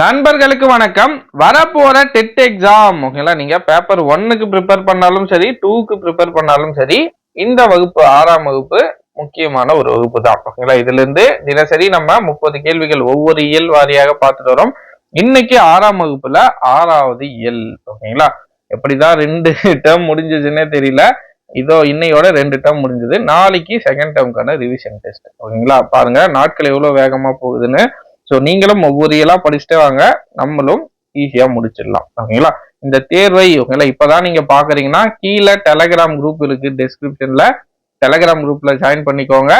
நண்பர்களுக்கு வணக்கம். வரப்போற டெட் எக்ஸாம் ஓகேங்களா? நீங்க பேப்பர் ஒன்னுக்கு ப்ரிப்பேர் பண்ணாலும் சரி டூக்கு ப்ரிப்பேர் பண்ணாலும் சரி இந்த வகுப்பு ஆறாம் வகுப்பு முக்கியமான ஒரு வகுப்பு தான் ஓகேங்களா? இதுல இருந்து தினசரி நம்ம முப்பது கேள்விகள் ஒவ்வொரு இயல் வாரியாக பார்த்துட்டு வரோம். இன்னைக்கு ஆறாம் வகுப்புல ஆறாவது இயல் ஓகேங்களா? எப்படிதான் ரெண்டு டேர்ம் முடிஞ்சதுன்னே தெரியல. இதோ இன்னையோட ரெண்டு டேர்ம் முடிஞ்சது. நாளைக்கு செகண்ட் டேர்முக்கான ரிவிஷன் டெஸ்ட் ஓகேங்களா? பாருங்க நாட்கள் எவ்வளவு வேகமா போகுதுன்னு ஸோ நீங்களும் ஒவ்வொரு இயலாக படிச்சுட்டே வாங்க. நம்மளும் ஈஸியாக முடிச்சிடலாம். ஓகேங்களா? இந்த தேர்வை ஓகேங்களா? இப்பதான் நீங்கள் பார்க்குறீங்கன்னா கீழே டெலகிராம் குரூப் இருக்குது டிஸ்கிரிப்ஷனில் டெலகிராம் குரூப்பில் ஜாயின் பண்ணிக்கோங்க.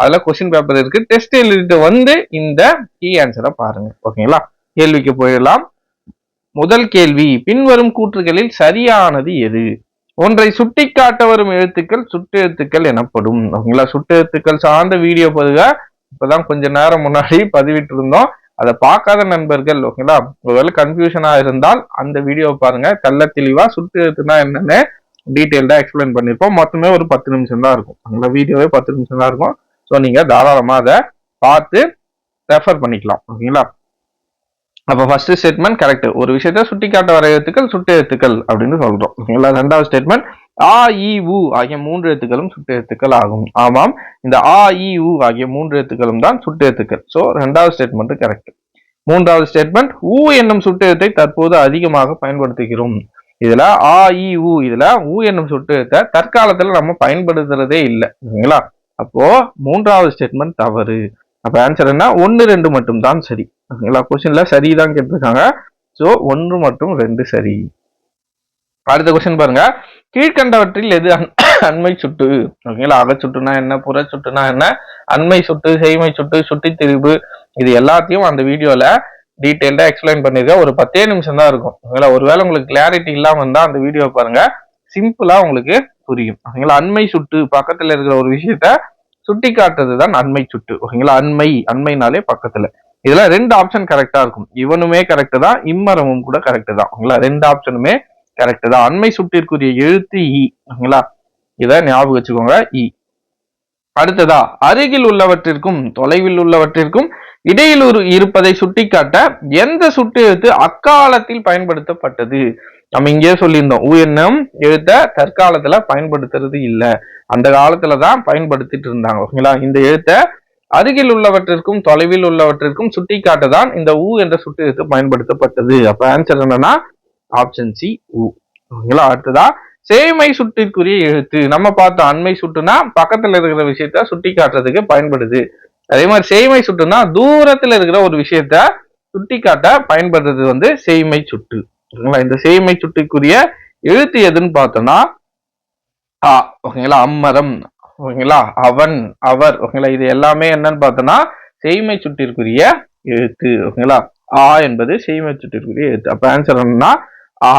அதில் கொஸ்டின் பேப்பர் இருக்குது டெஸ்ட் எழுதிட்டு வந்து இந்த கீ ஆன்சரை பாருங்கள் ஓகேங்களா? கேள்விக்கு போயிடலாம். முதல் கேள்வி பின்வரும் கூற்றுகளில் சரியானது எது? ஒன்றை சுட்டிக்காட்ட வரும் எழுத்துக்கள் சுட்டெழுத்துக்கள் எனப்படும். ஓகேங்களா? சுட்டெழுத்துக்கள் சார்ந்த வீடியோ பதிவை இப்பதான் கொஞ்ச நேரம் முன்னாடி பதிவிட்டு இருந்தோம் அதை பார்க்காத நண்பர்கள் ஓகேங்களா? ஒருவேளை கன்ஃபியூஷனா இருந்தால் அந்த வீடியோவை பாருங்க. தெள்ள தெளிவா சுற்றுனா என்னன்னு டீட்டெயில்டா எக்ஸ்பிளைன் பண்ணிருப்போம் மொத்தமே ஒரு பத்து நிமிஷம் தான் இருக்கும். அந்த வீடியோவே பத்து நிமிஷம் தான் இருக்கும். ஸோ நீங்க தாராளமா அதை பார்த்து ரெஃபர் பண்ணிக்கலாம். ஓகேங்களா? அப்போ ஃபர்ஸ்ட் ஸ்டேட்மெண்ட் கரெக்ட் ஒரு விஷயத்த சுட்டி காட்ட வர எழுத்துக்கள் சுட்டு எழுத்துக்கள் அப்படின்னு சொல்றோம். ஓகேங்களா? ரெண்டாவது ஸ்டேட்மெண்ட் ஆ இ உ ஆகிய மூன்று எழுத்துக்களும் சுட்டு எழுத்துக்கள் ஆகும். ஆமாம். இந்த ஆ இ உ ஆகிய மூன்று எழுத்துக்களும் தான் சுட்டு எழுத்துக்கள் ஸோ ரெண்டாவது ஸ்டேட்மெண்ட் கரெக்ட் மூன்றாவது ஸ்டேட்மெண்ட் ஊ என்னும் சுட்டு எழுத்தை தற்போது அதிகமாக பயன்படுத்துகிறோம். இதுல ஆ இ உ இதுல ஊ என்னும் சுட்டு எழுத்தை தற்காலத்துல நம்ம பயன்படுத்துறதே இல்லை. ஓகேங்களா? அப்போ மூன்றாவது ஸ்டேட்மெண்ட் தவறு. அப்போ ஆன்சர் என்ன? ஒன்று ரெண்டு மட்டும் தான் சரி ஓகேங்களா சரி தான் கேட்டிருக்காங்க. ஸோ ஒன்று மற்றும் ரெண்டு சரி. அடுத்த கொஸ்டின் பாருங்க. கீழ்கண்டவற்றில் எது அண்மை சுட்டு? ஓகேங்களா? அகச்சுட்டுனா என்ன? புற சுட்டுனா என்ன? அண்மை சுட்டு செய்மை சுட்டு சுட்டி திரிவு இது எல்லாத்தையும் அந்த வீடியோவில் டீட்டெயில்டாக எக்ஸ்பிளைன் பண்ணியிருக்க ஒரு பத்தே நிமிஷம் தான் இருக்கும். ஓகேங்களா? ஒருவேளை உங்களுக்கு கிளாரிட்டி இல்லாமல் இருந்தால் அந்த வீடியோ பாருங்க. சிம்பிளாக உங்களுக்கு புரியும். ஓகேங்களா? அண்மை சுட்டு பக்கத்தில் இருக்கிற ஒரு விஷயத்த சுட்டி காட்டுறது தான் அண்மை சுட்டு ஓகேங்களா? அண்மை அண்மைனாலே பக்கத்துல. இதுல ரெண்டு ஆப்ஷன் கரெக்டா இருக்கும். இவனுமே கரெக்ட் தான் இம்மரமும் கூட கரெக்டு தான் ஓகேங்களா? ரெண்டு ஆப்ஷனுமே கரெக்ட் தான். அண்மை சுட்டிற்குரிய எழுத்து இ ஓகேங்களா? இத ஞாபகம் வச்சுக்கோங்க இ. அடுத்ததா அருகில் உள்ளவற்றிற்கும் தொலைவில் உள்ளவற்றிற்கும் இடையில் ஒரு இருப்பதை சுட்டிக்காட்ட எந்த சுட்டு எழுத்து அக்காலத்தில் பயன்படுத்தப்பட்டது? நம்ம இங்கேயே சொல்லியிருந்தோம் ஊ என்னும் எழுத்த தற்காலத்துல பயன்படுத்துறது இல்ல. அந்த காலத்துல தான் பயன்படுத்திட்டு இருந்தாங்க ஓகேங்களா? இந்த எழுத்த அருகில் உள்ளவற்றிற்கும் தொலைவில் உள்ளவற்றிற்கும் சுட்டிக்காட்ட தான் இந்த ஊ என்ற சுட்டு எழுத்து பயன்படுத்தப்பட்டது. அப்ப ஆன்சர் என்னன்னா ஆப்ஷன் சி ஊ. ஓகேங்களா? அடுத்ததா சேமை சுட்டிற்குரிய எழுத்து. நம்ம பார்த்தோம் அண்மை சுட்டுனா பக்கத்துல இருக்கிற விஷயத்த சுட்டி காட்டுறதுக்கு பயன்படுது. அதே மாதிரி சேமை சுட்டுனா தூரத்துல இருக்கிற ஒரு விஷயத்த சுட்டி காட்ட பயன்படுறது வந்து சேமை சுட்டு. ஓகேங்களா இந்த சேமை சுட்டிக்குரிய எழுத்து எதுன்னு பார்த்தோம்னா ஆ ஓகேங்களா அம்மரம் ஓகேங்களா அவன் அவர் ஓகேங்களா இது எல்லாமே என்னன்னு பார்த்தோம்னா செய்மை சுட்டிற்குரிய எழுத்து ஓகேங்களா ஆ என்பது செய்மை சுட்டிற்குரிய எழுத்து. அப்ப ஆன்சர் என்னன்னா ஆ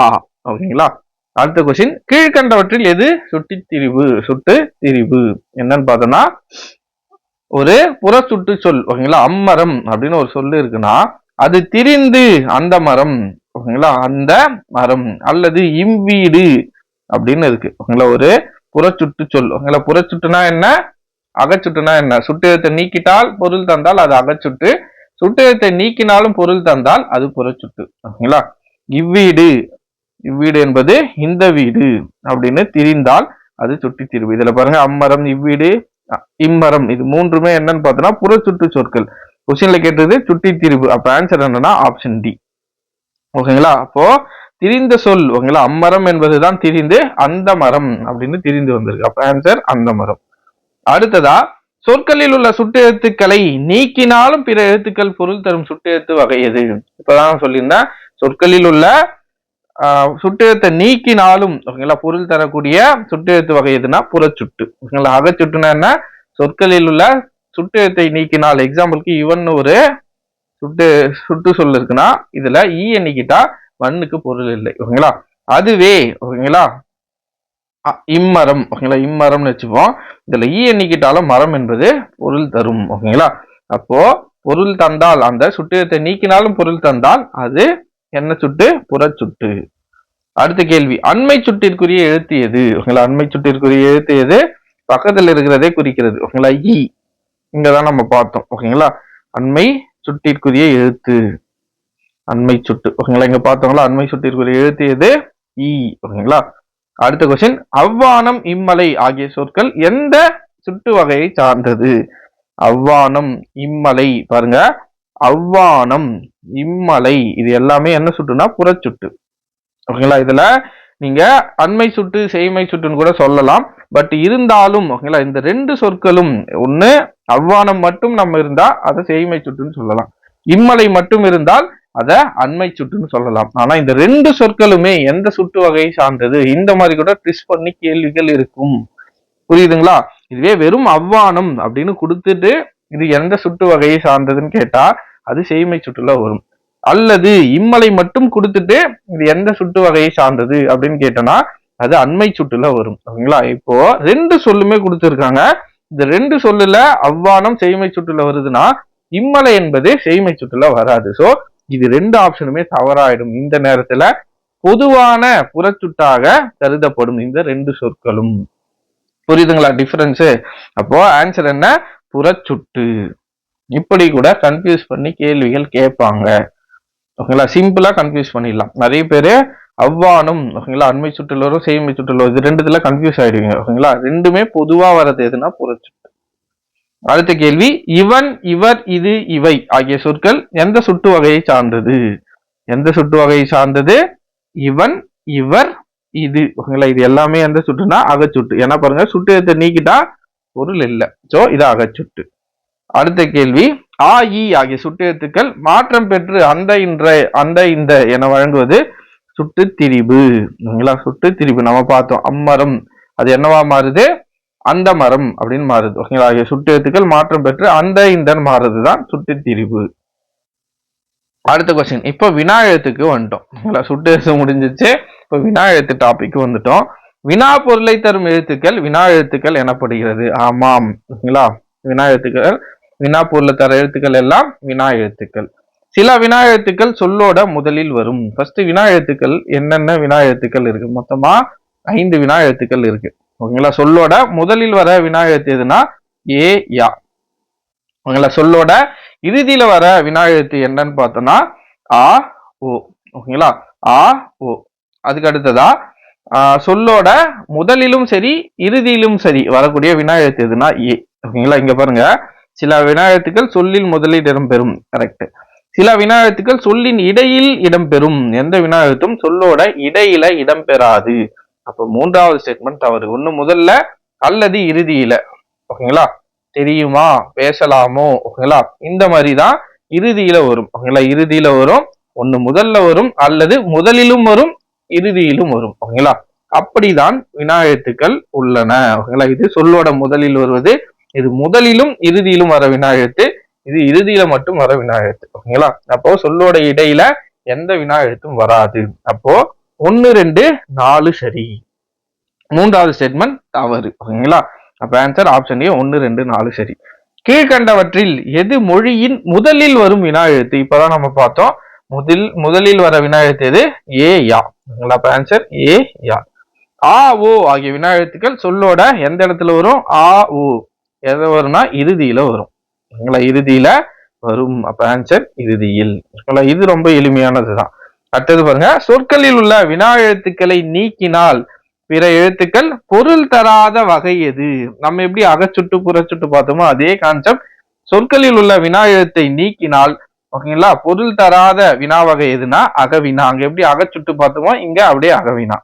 ஓகேங்களா. அடுத்த கொஸ்டின் கீழ்கண்டவற்றில் எது சுட்டி திரிவு சுட்டு திரிவு என்னன்னு பார்த்தோம்னா ஒரு புற சுட்டு சொல் ஓகேங்களா அம்மரம் அப்படின்னு ஒரு சொல்லு இருக்குன்னா அது திரிந்து அந்த மரம் ஓகேங்களா? அந்த மரம் அல்லது இவ்வீடு அப்படின்னு இருக்கு. ஓகேங்களா? ஒரு புறச்சுட்டு சொல். ஓகேங்களா? புறச்சுட்டுனா என்ன? அகச்சுட்டுனா என்ன? சுட்டெழுத்தை நீக்கிட்டால் பொருள் தந்தால் அது அகச்சுட்டு சுட்டெழுத்தை நீக்கினாலும் பொருள் தந்தால் அது புறச்சுட்டு. ஓகேங்களா? இவ்வீடு. இவ்வீடு என்பது இந்த வீடு அப்படின்னு திரிந்தால் அது சுட்டி திருவு. இதுல பாருங்க அம்மரம் இவ்வீடு இம்மரம். இது மூன்றுமே என்னன்னு பார்த்தோம்னா புறச்சுட்டு சொற்கள். கொஸ்டின்ல கேட்டது சுட்டி தீர்வு. அப்ப ஆன்சர் என்னன்னா ஆப்ஷன் டி ஓகேங்களா? அப்போ திரிந்த சொல் ஓகேங்களா? அம்மரம் என்பதுதான் திரிந்து அந்த மரம் அப்படின்னு திரிந்து வந்திருக்கு. அப்ப ஆன்சர் அந்த மரம். அடுத்ததா சொற்களில் உள்ள சுட்டெழுத்துக்களை நீக்கினாலும் பிற எழுத்துக்கள் பொருள் தரும் சுட்டெழுத்து வகை எது? இப்பதான் சொல்லியிருந்தேன் சொற்களில் உள்ள சுட்டெழுத்தை நீக்கினாலும் ஓகேங்களா பொருள் தரக்கூடிய சுட்டெழுத்து வகை எதுனா புறச்சுட்டு. ஓகேங்களா அகச்சுட்டுனா என்ன? சொற்களில் உள்ள சுட்டெழுத்தை நீக்கினால் எக்ஸாம்பிளுக்கு இவன் ஒரு சுட்டு சுட்டு சொல் இருக்குன்னா இதுல ஈ எண்ணிக்கிட்டா மண்ணுக்கு பொருள் இல்லை ஓகேங்களா அதுவே ஓகேங்களா இம்மரம் ஓகேங்களா இம்மரம்னு வச்சுப்போம். இதுல ஈ எண்ணிக்கிட்டாலும் மரம் என்பது பொருள் தரும் ஓகேங்களா அப்போ பொருள் தந்தால் அந்த சுட்டியத்தை நீக்கினாலும் பொருள் தந்தால் அது என்ன சுட்டு? புற சுட்டு. அடுத்த கேள்வி. அண்மை சுட்டிற்குரிய எழுத்து எது? ஓகேங்களா அண்மை சுட்டிற்குரிய எழுத்து எது? பக்கத்தில் இருக்கிறதே குறிக்கிறது ஓகேங்களா ஈ e. இங்கதான் நம்ம பார்த்தோம் ஓகேங்களா அண்மை சுட்டிற்குரிய எழுத்து. அண்மை சுட்டு. ஓகேங்களா? இங்க பார்த்தோங்களா அண்மை சுட்டிற்குரிய எழுத்து எது? ஈ ஓகேங்களா? அடுத்த கொஸ்டின் அவ்வானம் இம்மலை ஆகிய சொற்கள் எந்த சுட்டு வகையை சார்ந்தது? அவ்வானம் இம்மலை. பாருங்க. அவ்வானம் இம்மலை. இது எல்லாமே என்ன சுட்டுனா புறச்சுட்டு. ஓகேங்களா? இதுல நீங்க அண்மை சுட்டு செய்மை சுட்டுன்னு கூட சொல்லலாம். பட் இருந்தாலும் ஓகேங்களா? இந்த ரெண்டு சொற்களும் ஒன்று அவ்வானம் மட்டும் நம்ம இருந்தா அதை செய்மை சுட்டுன்னு சொல்லலாம். இம்மலை மட்டும் இருந்தால் அதை அண்மை சுட்டுன்னு சொல்லலாம். ஆனா இந்த ரெண்டு சொற்களுமே எந்த சுட்டு வகையை சார்ந்தது? இந்த மாதிரி கூட ட்விஸ்ட் பண்ணி கேள்விகள் இருக்கும். புரியுதுங்களா? இதுவே வெறும் அவ்வானம் அப்படின்னு கொடுத்துட்டு இது எந்த சுட்டு வகையை சார்ந்ததுன்னு கேட்டா அது செய்மை சுட்டுல வரும். அல்லது இம்மலை மட்டும் கொடுத்துட்டு இது எந்த சுட்டு வகையை சார்ந்தது அப்படின்னு கேட்டோம்னா அது அண்மை சுட்டுல வரும். ஓகேங்களா? இப்போ ரெண்டு சொல்லுமே கொடுத்துருக்காங்க. இந்த ரெண்டு சொல்லுல அவ்வானம் செய்மை சுற்றுல வருதுன்னா இம்மலை என்பது செய்மை சுற்றுல வராது. சோ இது ரெண்டு ஆப்ஷனுமே தவறாயிடும். இந்த நேரத்துல பொதுவான புறச்சுட்டாக கருதப்படும் இந்த ரெண்டு சொற்களும். புரியுதுங்களா டிஃபரன்ஸ் அப்போ ஆன்சர் என்ன? புறச்சுட்டு. இப்படி கூட கன்ஃபியூஸ் பண்ணி கேள்விகள் கேட்பாங்க. ஓகேங்களா? சிம்பிளா கன்ஃபியூஸ் பண்ணிடலாம். நிறைய பேரு அவ்வானும் ஓகேங்களா அண்மை சுற்றுல வரும் செய்மை சுற்றுல இது ரெண்டுத்துல கன்ஃபியூஸ் ஆயிடுவீங்க ஓகேங்களா? ரெண்டுமே பொதுவா வர்றது எதுனா புறச்சுட்டு அடுத்த கேள்வி இவன் இவர் இது இவை ஆகிய சொற்கள் எந்த சுட்டு வகையை சார்ந்தது? எந்த சுட்டு வகையை சார்ந்தது? இவன் இவர் இது ஓகேங்களா? இது எல்லாமே எந்த சுட்டுனா அகச்சுட்டு. ஏன்னா பாருங்க சுட்டு நீக்கிட்டா பொருள் இல்லை. சோ இது அகச்சுட்டு. அடுத்த கேள்வி ஆ இ ஆகிய சுட்டு எழுத்துக்கள் மாற்றம் பெற்று அந்த இன்ற அந்த இந்த என வழங்குவது சுட்டு திரிபு ஓகேங்களா சுட்டு திரிபு நம்ம பார்த்தோம். அம்மரம். அது என்னவா மாறுது? அந்த மரம் அப்படின்னு மாறுது. ஓகேங்களா? ஆகிய சுட்டு எழுத்துக்கள் மாற்றம் பெற்று அந்த இந்தன் மாறுறதுதான் சுட்டு திரிபு அடுத்த கொஸ்டின் இப்போ வினா எழுத்துக்கு வந்துட்டோம். ஓகேங்களா? சுட்டு எழுத்து முடிஞ்சிச்சு. இப்போ வினா எழுத்து டாபிக் வந்துட்டோம். வினா பொருளை தரும் எழுத்துக்கள் வினா எழுத்துக்கள் எனப்படுகிறது. ஆமாம். ஓகேங்களா? வினா எழுத்துக்கள் வினா பொருளை தர எழுத்துக்கள் எல்லாம் வினா எழுத்துக்கள். சில வினா எழுத்துக்கள் சொல்லோட முதலில் வரும். ஃபர்ஸ்ட் வினா எழுத்துக்கள் என்னென்ன வினா எழுத்துக்கள் இருக்கு? மொத்தமா ஐந்து வினா எழுத்துக்கள் இருக்கு. ஓகேங்களா? சொல்லோட முதலில் வர வினா எழுத்து எதுனா ஏ யா. ஓகேங்களா? சொல்லோட இறுதியில வர வினா எழுத்து என்னன்னு பார்த்தோம்னா ஆ ஓ. ஓகேங்களா? ஆ ஓ. அதுக்கு அடுத்ததா சொல்லோட முதலிலும் சரி இறுதியிலும் சரி வரக்கூடிய வினா எழுத்து எதுனா ஏ. ஓகேங்களா? இங்க பாருங்க. சில வினா எழுத்துக்கள் சொல்லில் முதலில் இடம்பெறும். கரெக்ட் சில வினாழத்துக்கள் சொல்லின் இடையில் இடம்பெறும். எந்த வினா சொல்லோட இடையில இடம்பெறாது. அப்ப மூன்றாவது ஸ்டேட்மெண்ட் தவறு. ஒண்ணு முதல்ல அல்லது இறுதியில. ஓகேங்களா? தெரியுமா? பேசலாமோ? ஓகேங்களா? இந்த மாதிரி தான் இறுதியில வரும். ஓகேங்களா? இறுதியில வரும். ஒண்ணு முதல்ல வரும் அல்லது முதலிலும் வரும் இறுதியிலும் வரும். ஓகேங்களா? அப்படிதான் வினாயத்துக்கள் உள்ளன. ஓகேங்களா? இது சொல்லோட முதலில் வருவது. இது முதலிலும் இறுதியிலும் வர வினாயத்து இது இறுதியில மட்டும் வர வினா எழுத்து ஓகேங்களா? அப்போ சொல்லோட இடையில எந்த வினா எழுத்தும் வராது. அப்போ ஒன்னு ரெண்டு நாலு சரி. மூன்றாவது ஸ்டேட்மெண்ட் தவறு ஓகேங்களா? அப்ப ஆன்சர் ஆப்ஷன் ஏ ஒன்னு ரெண்டு நாலு சரி. கீழ்கண்டவற்றில் எது மொழியின் முதலில் வரும் வினா எழுத்து இப்பதான் நம்ம பார்த்தோம். முதல் முதலில் வர வினா எழுத்து எது? ஏ யா. ஓகேங்களா? அப்ப ஆன்சர் ஏ யா. ஆ ஓ ஆகிய வினா எழுத்துக்கள் சொல்லோட எந்த இடத்துல வரும்? ஆ ஓ எது வரும்னா இறுதியில வரும். ஓகேங்களா இறுதியில வரும். அப்ப ஆன்சர் இறுதியில். ஓகேங்களா இது ரொம்ப எளிமையானதுதான். அடுத்தது பாருங்க. சொற்களில் உள்ள வினா எழுத்துக்களை நீக்கினால் பிற எழுத்துக்கள் பொருள் தராத வகை எது? நம்ம எப்படி அகச்சுட்டு புறச்சுட்டு பார்த்தோமோ அதே கான்செப்ட் சொற்களில் உள்ள வினா எழுத்தை நீக்கினால் ஓகேங்களா? பொருள் தராத வினா வகை எதுனா அகவினா. அங்க எப்படி அகச்சுட்டு பார்த்தோமோ இங்க அப்படியே அகவினா.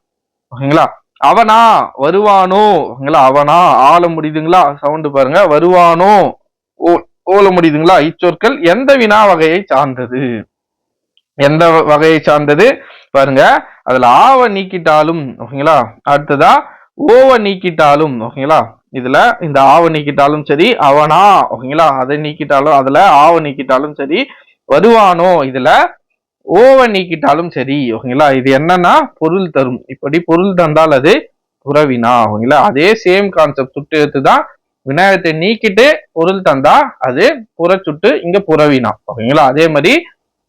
ஓகேங்களா? அவனா வருவானோ? ஓகேங்களா? அவனா ஆள முடியுதுங்களா? சவுண்டு பாருங்க. வருவானோ? ஓ ஓல முடியுதுங்களா? இச்சொற்கள் எந்த வினா வகையை சார்ந்தது? எந்த வ- வகையை சார்ந்தது? பாருங்க அதுல ஆவ நீக்கிட்டாலும் ஓகேங்களா? அடுத்ததா ஓவ நீக்கிட்டாலும் ஓகேங்களா? இதுல இந்த ஆவ நீக்கிட்டாலும் சரி அவனா ஓகேங்களா? அதை நீக்கிட்டாலும் அதுல ஆவ நீக்கிட்டாலும் சரி வருவானோ? இதுல ஓவ நீக்கிட்டாலும் சரி ஓகேங்களா? இது என்னன்னா பொருள் தரும். இப்படி பொருள் தந்தால் அது உறவினா ஓகேங்களா? அதே சேம் கான்செப்ட் சுட்டு எடுத்து தான் விநாயகத்தை நீக்கிட்டு பொருள் தந்தா அது புறச்சுட்டு இங்க புறவினா ஓகேங்களா? அதே மாதிரி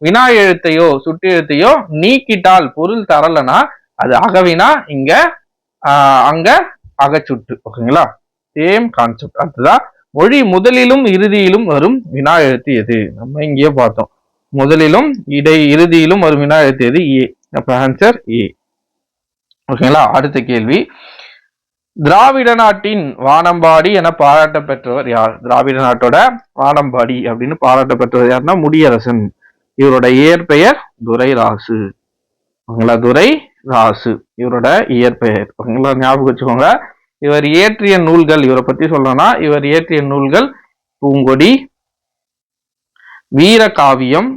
வினா எழுத்தையோ சுட்டு எழுத்தையோ நீக்கிட்டால் பொருள் தரலனா அது அகவினா இங்க அங்க அகச்சுட்டு. ஓகேங்களா? சேம் கான்செப்ட் அதுதான் மொழி முதலிலும் இறுதியிலும் வரும் வினா எழுத்து எது? நம்ம இங்கேயே பார்த்தோம். முதலிலும் இடை இறுதியிலும் வரும் வினா எழுத்து எது? ஏ. அப்ப ஆன்சர் ஏ ஓகேங்களா? அடுத்த கேள்வி. திராவிட நாட்டின் வானம்பாடி என பாராட்ட பெற்றவர் யார்? திராவிட நாட்டோட வானம்பாடி அப்படின்னு பாராட்ட பெற்றவர் யாருன்னா முடியரசன். இவரோட இயற்பெயர் துரை ராசு ஓகேங்களா துரை ராசு. இவரோட இயற்பெயர். ஓகேங்களா? ஞாபகம் வச்சுக்கோங்க. இவர் இயற்றிய நூல்கள் இவரை பத்தி சொல்லணும்னா இவர் இயற்றிய நூல்கள் பூங்கொடி வீரகாவியம்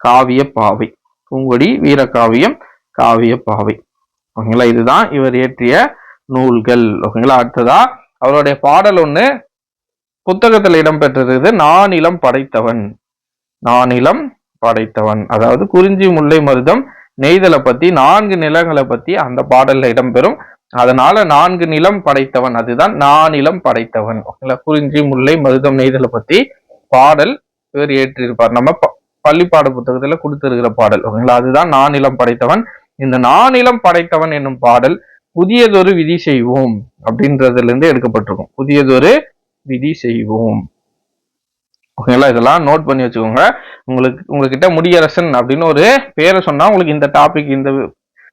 காவிய பாவை பூங்கொடி வீரகாவியம் காவிய பாவை ஓகேங்களா? இதுதான் இவர் இயற்றிய நூல்கள் ஓகேங்களா? அடுத்ததா அவருடைய பாடல் ஒன்று புத்தகத்தில் இடம்பெற்றிருக்குது நானிலம் படைத்தவன் நானிலம் படைத்தவன். அதாவது குறிஞ்சி முல்லை மருதம் நெய்தலை பத்தி நான்கு நிலங்களை பத்தி அந்த பாடல்ல இடம்பெறும். அதனால நான்கு நிலம் படைத்தவன் அதுதான் நானிலம் படைத்தவன் ஓகேங்களா? குறிஞ்சி முல்லை மருதம் நெய்தலை பத்தி பாடல் இவர் ஏற்றிருப்பார். நம்ம ப- புத்தகத்துல கொடுத்திருக்கிற பாடல் ஓகேங்களா? அதுதான் நானிலம் படைத்தவன். இந்த நானிலம் படைத்தவன் என்னும் பாடல் புதியதொரு விதி செய்வோம் அப்படின்றதுல இருந்து எடுக்கப்பட்டிருக்கும். புதியதொரு விதி செய்வோம். ஓகேங்களா இதெல்லாம் நோட் பண்ணி வச்சுக்கோங்க. உங்களுக்கு உங்ககிட்ட முடியரசன் அப்படின்னு ஒரு பேரை சொன்னா உங்களுக்கு இந்த டாபிக் இந்த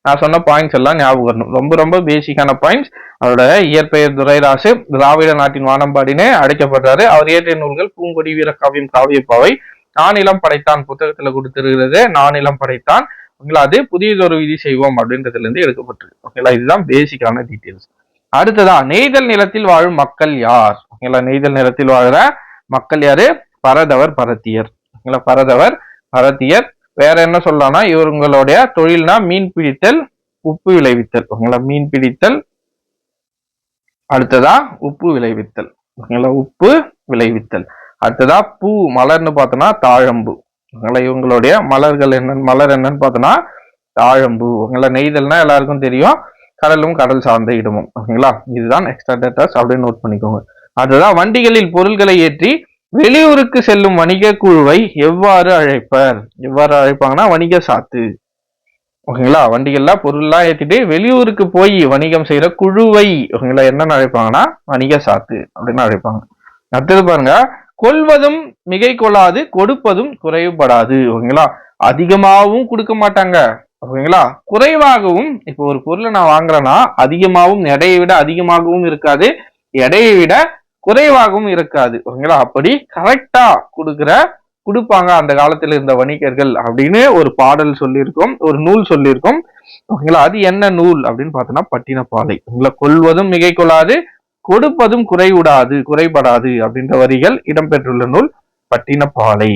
நான் சொன்ன பாயிண்ட்ஸ் எல்லாம் ஞாபகம் வரணும். ரொம்ப ரொம்ப பேசிக்கான பாயிண்ட்ஸ் அவரோட இயற்பெயர் துரைராசு திராவிட நாட்டின் வானம்பாடினே அழைக்கப்படுறாரு. அவர் இயற்றிய நூல்கள் பூங்கொடி வீரகாவியம் காவியப்பாவை நானிலம் படைத்தான் புத்தகத்துல கொடுத்திருக்கிறது. நானிலம் படைத்தான். ஓகேங்களா? அதே புதியதொரு விதி செய்வோம் அப்படின்றதுலேருந்து எடுக்கப்பட்டிருக்கு. ஓகேங்களா? இதுதான் பேசிக்கான டீட்டெயில்ஸ் அடுத்ததா நெய்தல் நிலத்தில் வாழும் மக்கள் யார்? ஓகேங்களா? நெய்தல் நிலத்தில் வாழுற மக்கள் யாரு? பரதவர் பரத்தியர். ஓகேங்களா? பரதவர் பரத்தியர். வேற என்ன சொல்லலாம்னா இவங்களுடைய தொழில்னா மீன் பிடித்தல் உப்பு விளைவித்தல். ஓகேங்களா? மீன் பிடித்தல். அடுத்ததா உப்பு விளைவித்தல். ஓகேங்களா? உப்பு விளைவித்தல். அடுத்ததா பூ மலர்னு பார்த்தோம்னா தாழம்பு. அதனால இவங்களுடைய மலர்கள் என்ன மலர் என்னன்னு பார்த்தோன்னா தாழம்பு. ஓகேங்களா நெய்தல்னா எல்லாருக்கும் தெரியும். கடலும் கடல் சார்ந்த இடமும். ஓகேங்களா? இதுதான் எக்ஸ்ட்ரா டேட்டாஸ் அப்படின்னு நோட் பண்ணிக்கோங்க. அதுதான் வண்டிகளில் பொருட்களை ஏற்றி வெளியூருக்கு செல்லும் வணிக குழுவை எவ்வாறு அழைப்பர்? எவ்வாறு அழைப்பாங்கன்னா வணிக சாத்து. ஓகேங்களா? வண்டிகள்ல பொருள்லாம் ஏற்றிட்டு வெளியூருக்கு போய் வணிகம் செய்யற குழுவை ஓகேங்களா என்னன்னு அழைப்பாங்கன்னா வணிக சாத்து அப்படின்னு அழைப்பாங்க. அடுத்தது பாருங்க கொள்வதும் மிகை கொள்ளாது கொடுப்பதும் குறைவுபடாது. ஓகேங்களா? அதிகமாகவும் கொடுக்க மாட்டாங்க. ஓகேங்களா? குறைவாகவும் இப்போ ஒரு பொருளை நான் வாங்குறேன்னா அதிகமாகவும் எடையை விட அதிகமாகவும் இருக்காது. எடையை விட குறைவாகவும் இருக்காது. ஓகேங்களா? அப்படி கரெக்டா கொடுக்குற கொடுப்பாங்க அந்த காலத்துல இருந்த வணிகர்கள் அப்படின்னு ஒரு பாடல் சொல்லியிருக்கோம் ஒரு நூல் சொல்லியிருக்கோம். ஓகேங்களா? அது என்ன நூல் அப்படின்னு பார்த்தோம்னா பட்டினப்பாலை. உங்களை கொள்வதும் மிகை கொள்ளாது கொடுப்பதும் குறைவிடாது குறைபடாது அப்படின்ற வரிகள் இடம்பெற்றுள்ள நூல் பட்டினப்பாலை.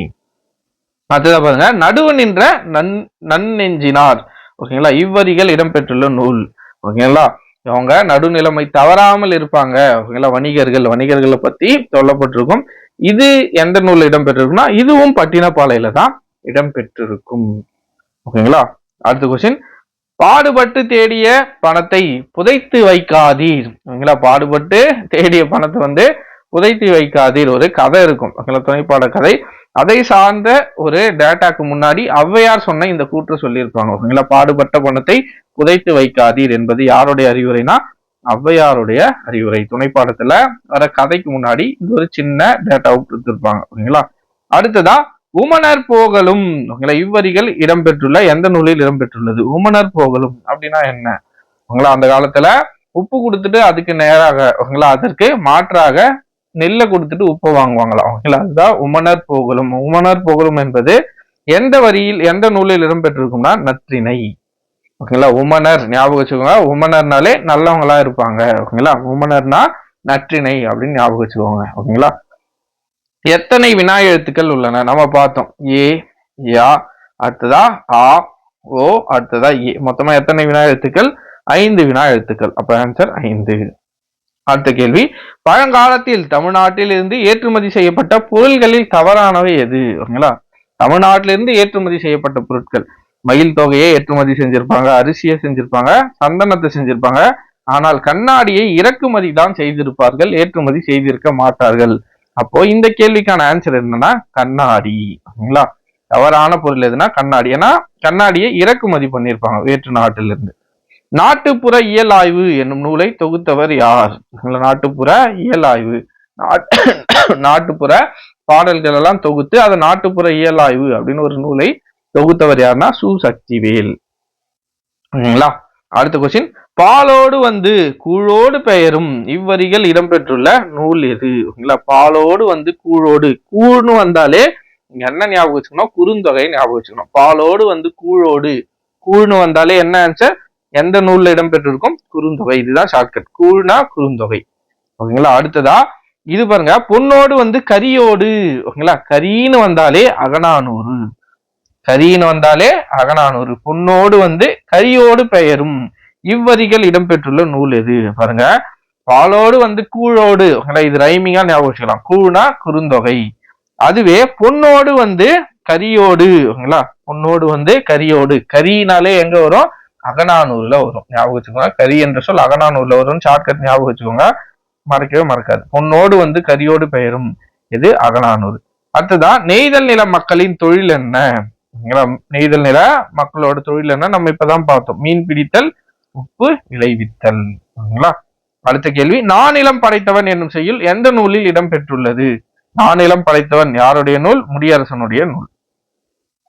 அடுத்ததா பாருங்க நடுவு நின்ற நன் நன்னெஞ்சினார். ஓகேங்களா? இவ்வரிகள் இடம்பெற்றுள்ள நூல். ஓகேங்களா? அவங்க நடுநிலைமை தவறாமல் இருப்பாங்க. ஓகேங்களா? வணிகர்கள் வணிகர்களை பத்தி சொல்லப்பட்டிருக்கும். இது எந்த நூல் இடம்பெற்றிருக்குன்னா இதுவும் பட்டினப்பாலையில தான் இடம்பெற்றிருக்கும். ஓகேங்களா? அடுத்த கொஸ்டின் பாடுபட்டு தேடிய பணத்தை புதைத்து வைக்காதீர். ஓகேங்களா பாடுபட்டு தேடிய பணத்தை வந்து புதைத்து வைக்காதீர். ஒரு கதை இருக்கும். ஓகேங்களா துணைப்பாட கதை. அதை சார்ந்த ஒரு டேட்டாக்கு முன்னாடி ஔவையார் சொன்ன இந்த கூற்று சொல்லியிருப்பாங்க. ஓகேங்களா பாடுபட்ட பணத்தை புதைத்து வைக்காதீர் என்பது யாருடைய அறிவுரைனா? ஔவையாருடைய அறிவுரை. துணைப்பாடத்துல வர கதைக்கு முன்னாடி இது ஒரு சின்ன டேட்டாவை கொடுத்துருப்பாங்க. ஓகேங்களா அடுத்ததா உமனர் போகலும் ஓகேங்களா இவ்வரிகள் இடம்பெற்றுள்ள எந்த நூலில் இடம்பெற்றுள்ளது? உமனர் போகலும் அப்படின்னா என்ன? ஓகேங்களா அந்த காலத்துல உப்பு கொடுத்துட்டு அதுக்கு நேராக ஓகேங்களா அதற்கு மாற்றாக நெல்லை கொடுத்துட்டு உப்பு வாங்குவாங்களா ஓகேங்களா அதுதான் உமனர் போகலும். உமனர் போகலும் என்பது எந்த வரியில் எந்த நூலில் இடம்பெற்றிருக்கும்னா நற்றினை ஓகேங்களா? உமனர் ஞாபகம் வச்சுக்கோங்க. உமனர்னாலே நல்லவங்களா இருப்பாங்க. ஓகேங்களா? உமனர்னா நற்றினை அப்படின்னு ஞாபகம் வச்சுக்கோங்க. ஓகேங்களா? எத்தனை வினா எழுத்துக்கள் உள்ளன? நம்ம பார்த்தோம். ஏ யா அடுத்ததா ஆ ஓ அடுத்ததா ஏ. மொத்தமா எத்தனை வினா எழுத்துக்கள்? ஐந்து வினா எழுத்துக்கள். அப்ப ஆன்சர் ஐந்து. அடுத்த கேள்வி. பழங்காலத்தில் தமிழ்நாட்டில் இருந்து ஏற்றுமதி செய்யப்பட்ட பொருள்களில் தவறானவை எது? ஓகேங்களா? தமிழ்நாட்டிலிருந்து ஏற்றுமதி செய்யப்பட்ட பொருட்கள். மயில் தொகையை ஏற்றுமதி செஞ்சிருப்பாங்க அரிசியை செஞ்சிருப்பாங்க சந்தனத்தை செஞ்சிருப்பாங்க. ஆனால் கண்ணாடியை இறக்குமதி தான் செய்திருப்பார்கள் ஏற்றுமதி செய்திருக்க மாட்டார்கள். அப்போ இந்த கேள்விக்கான ஆன்சர் என்னன்னா கண்ணாடி. ஓகேங்களா தவறான பொருள் எதுனா கண்ணாடி. ஏன்னா கண்ணாடியை இறக்குமதி பண்ணியிருப்பாங்க வேற்று நாட்டிலிருந்து. நாட்டுப்புற இயல் ஆய்வு என்னும் நூலை தொகுத்தவர் யார்? நாட்டுப்புற இயல் ஆய்வு நாட்டுப்புற பாடல்கள் எல்லாம் தொகுத்து அதை நாட்டுப்புற இயலாய்வு அப்படின்னு ஒரு நூலை தொகுத்தவர் யாருன்னா சு. சக்திவேல். ஓகேங்களா அடுத்த கொஸ்டின் பாலோடு வந்து கூழோடு பெயரும். இவ்வரிகள் இடம்பெற்றுள்ள நூல் எது? ஓகேங்களா? பாலோடு வந்து கூழோடு. கூழ்னு வந்தாலே என்ன ஞாபகம் வச்சுக்கணும்? குறுந்தொகை ஞாபகம் வச்சுக்கணும். பாலோடு வந்து கூழோடு. கூழ்னு வந்தாலே என்ன ஆன்சர் எந்த நூல்ல இடம்பெற்றிருக்கும்? குறுந்தொகை. இதுதான் ஷார்ட்கட் கூழ்னா குறுந்தொகை. ஓகேங்களா? அடுத்ததா இது பாருங்க பொண்ணோடு வந்து கரியோடு. ஓகேங்களா? கரின்னு வந்தாலே அகனானூறு கரின்னு வந்தாலே அகநானூறு. பொன்னோடு வந்து கரியோடு பெயரும். இவ்வரிகள் இடம்பெற்றுள்ள நூல் எது? பாருங்க. பாலோடு வந்து கூழோடு. இது ரைமிங்கா ஞாபகம் வச்சுக்கலாம். கூழ்னா குறுந்தொகை. அதுவே பொன்னோடு வந்து கரியோடு. ஓகேங்களா பொன்னோடு வந்து கரியோடு. கரினாலே எங்க வரும்? அகநானூர்ல வரும். ஞாபகம் வச்சுக்கோங்க. கரி என்ற சொல் அகநானூர்ல வரும் ஷார்ட்கட் ஞாபகம் வச்சுக்கோங்க. மறக்கவே மறக்காது. பொன்னோடு வந்து கரியோடு பெயரும். இது அகநானூறு. அடுத்ததான் நெய்தல் நில மக்களின் தொழில் என்ன? நெய்தல் நில மக்களோட தொழில் என்ன நம்ம இப்பதான் பார்த்தோம். மீன் பிடித்தல் உப்பு விளைவித்தல் ஓகேங்களா அடுத்த கேள்வி நானிலம் படைத்தவன் என்னும் செய்யுள் எந்த நூலில் இடம்பெற்றுள்ளது நானிலம் படைத்தவன் யாருடைய நூல்? முடியரசனுடைய நூல்.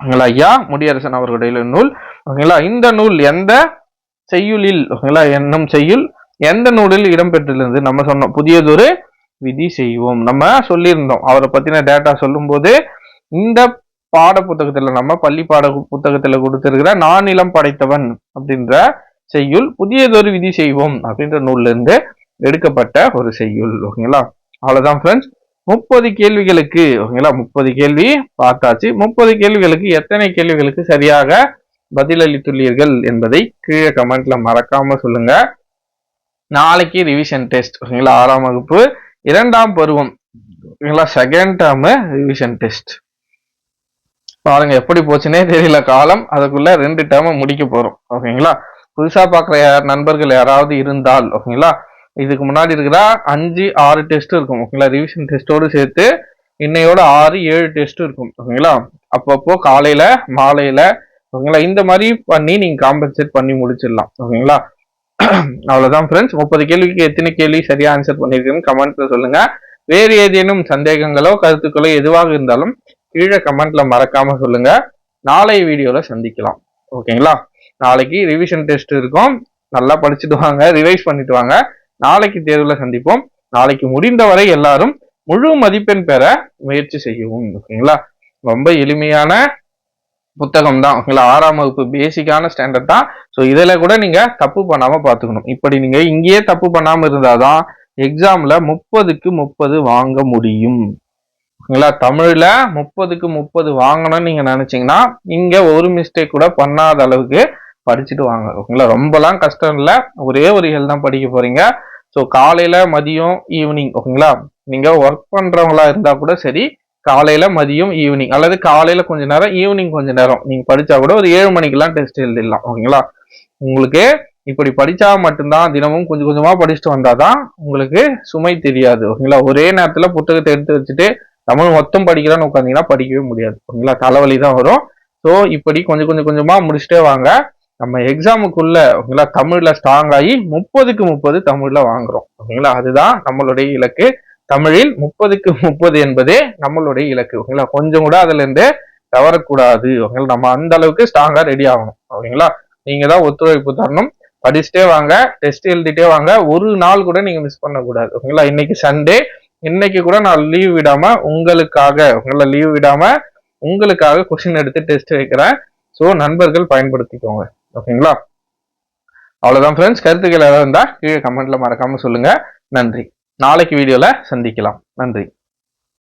ஓகேங்களா ஐயா? முடியரசன் அவர்களுடைய நூல். ஓகேங்களா இந்த நூல் எந்த செய்யுளில் ஓகேங்களா என்னும் செய்யுள் எந்த நூலில் இடம்பெற்றுள்ளது நம்ம சொன்னோம். புதியதொரு விதி செய்வோம். நம்ம சொல்லியிருந்தோம். அவரை பத்தின டேட்டா சொல்லும்போது இந்த பாட புத்தகத்துல நம்ம பள்ளி பாட புத்தகத்துல கொடுத்திருக்கிற இளம் படைத்தவன் அப்படின்ற செய்யுள் புதியதொரு விதி செய்வோம் அப்படின்ற நூல்ல இருந்து எடுக்கப்பட்ட ஒரு செய்யுள் ஓகேங்களா? அவ்வளவுதான் ஃப்ரெண்ட்ஸ் முப்பது கேள்விகளுக்கு ஓகேங்களா? முப்பது கேள்வி பார்த்தாச்சு. முப்பது கேள்விகளுக்கு எத்தனை கேள்விகளுக்கு சரியாக பதிலளித்துள்ளீர்கள் என்பதை கீழே கமெண்ட்ல மறக்காம சொல்லுங்க. நாளைக்கு ரிவிஷன் டெஸ்ட் ஓகேங்களா? ஆறாம் வகுப்பு இரண்டாம் பருவம் ஓகேங்களா? செகண்ட் டேர்மு ரிவிஷன் டெஸ்ட் பாருங்க எப்படி போச்சுன்னே தெரியல. காலம் அதுக்குள்ள ரெண்டு டேர்மை முடிக்க போறோம். ஓகேங்களா? புதுசா பாக்குற யார் நண்பர்கள் யாராவது இருந்தால் ஓகேங்களா? இதுக்கு முன்னாடி இருக்கிற அஞ்சு ஆறு டெஸ்ட் இருக்கும் ஓகேங்களா? ரிவிஷன் டெஸ்டோடு சேர்த்து இன்னையோட ஆறு ஏழு டெஸ்ட் இருக்கும் ஓகேங்களா? அப்பப்போ காலையில மாலையில ஓகேங்களா? இந்த மாதிரி பண்ணி நீங்க காம்பன்சேட் பண்ணி முடிச்சிடலாம் ஓகேங்களா? அவ்வளவுதான் ஃப்ரெண்ட்ஸ் முப்பது கேள்விக்கு எத்தனை கேள்வி சரியா ஆன்சர் பண்ணிருக்கீங்கன்னு கமெண்ட்ல சொல்லுங்க. வேறு ஏதேனும் சந்தேகங்களோ கருத்துக்களோ எதுவாக இருந்தாலும் கீழே கமெண்ட்ல மறக்காம சொல்லுங்க. நாளை வீடியோல சந்திக்கலாம். ஓகேங்களா? நாளைக்கு ரிவிஷன் டெஸ்ட் இருக்கும். நல்லா படிச்சுட்டு வாங்க ரிவைஸ் பண்ணிட்டு வாங்க. நாளைக்கு தேர்வுல சந்திப்போம். நாளைக்கு முடிந்தவரை எல்லாரும் முழு மதிப்பெண் பெற முயற்சி செய்யவும். ஓகேங்களா? ரொம்ப எளிமையான புத்தகம் தான். ஓகேங்களா? ஆறாம் வகுப்பு பேசிக்கான ஸ்டாண்டர்ட் தான். ஸோ இதில் கூட நீங்கள் தப்பு பண்ணாமல் பார்த்துக்கணும். இப்படி நீங்கள் இங்கேயே தப்பு பண்ணாமல் இருந்தால் தான் எக்ஸாமில் முப்பதுக்கு முப்பது வாங்க முடியும். ஓகேங்களா தமிழ்ல முப்பதுக்கு முப்பது வாங்கணும்னு நீங்க நினைச்சீங்கன்னா இங்க ஒரு மிஸ்டேக் கூட பண்ணாத அளவுக்கு படிச்சுட்டு வாங்க. ஓகேங்களா? ரொம்பலாம் கஷ்டம் இல்லை. ஒரே ஒரு இயல் தான் படிக்க போறீங்க. ஸோ காலையில மதியம் ஈவினிங் ஓகேங்களா? நீங்க ஒர்க் பண்றவங்களா இருந்தா கூட சரி காலையில மதியம் ஈவினிங் அல்லது காலையில கொஞ்ச நேரம் ஈவினிங் கொஞ்ச நேரம். நீங்க படிச்சா கூட ஒரு ஏழு மணிக்கெல்லாம் டெஸ்ட் எழுதிடலாம் ஓகேங்களா? உங்களுக்கு இப்படி படிச்சா மட்டும்தான் தினமும் கொஞ்சம் கொஞ்சமா படிச்சுட்டு வந்தாதான் உங்களுக்கு சுமை தெரியாது ஓகேங்களா? ஒரே நேரத்துல புத்தகத்தை எடுத்து வச்சுட்டு தமிழ் மொத்தம் படிக்கிறான்னு உட்காந்தீங்கன்னா படிக்கவே முடியாது. ஓகேங்களா தலைவலி தான் வரும். ஸோ இப்படி கொஞ்சம் கொஞ்சம் கொஞ்சமா முடிச்சுட்டே வாங்க. நம்ம எக்ஸாமுக்குள்ள ஓகேங்களா தமிழ்ல ஸ்ட்ராங் ஆகி முப்பதுக்கு முப்பது தமிழ்ல வாங்குறோம். ஓகேங்களா அதுதான் நம்மளுடைய இலக்கு. தமிழில் முப்பதுக்கு முப்பது என்பதே நம்மளுடைய இலக்கு. ஓகேங்களா கொஞ்சம் கூட அதுல இருந்து தவறக்கூடாது. ஓகேங்களா நம்ம அந்த அளவுக்கு ஸ்ட்ராங்கா ரெடி ஆகணும். ஓகேங்களா நீங்க தான் ஒத்துழைப்பு தரணும். படிச்சுட்டே வாங்க. டெஸ்ட் எழுதிட்டே வாங்க. ஒரு நாள் கூட நீங்க மிஸ் பண்ணக்கூடாது. ஓகேங்களா இன்னைக்கு சண்டே இன்னைக்கு கூட நான் லீவ் விடாம உங்களுக்காக உங்களை லீவ் விடாம உங்களுக்காக கொஸ்டின் எடுத்து டெஸ்ட் வைக்கிறேன். ஸோ நண்பர்கள் பயன்படுத்திக்கோங்க. ஓகேங்களா அவ்வளோதான் ஃப்ரெண்ட்ஸ் கருத்துக்கள் ஏதாவது இருந்தால் கீழே கமெண்ட்ல மறக்காம சொல்லுங்க. நன்றி. நாளைக்கு வீடியோல சந்திக்கலாம். நன்றி.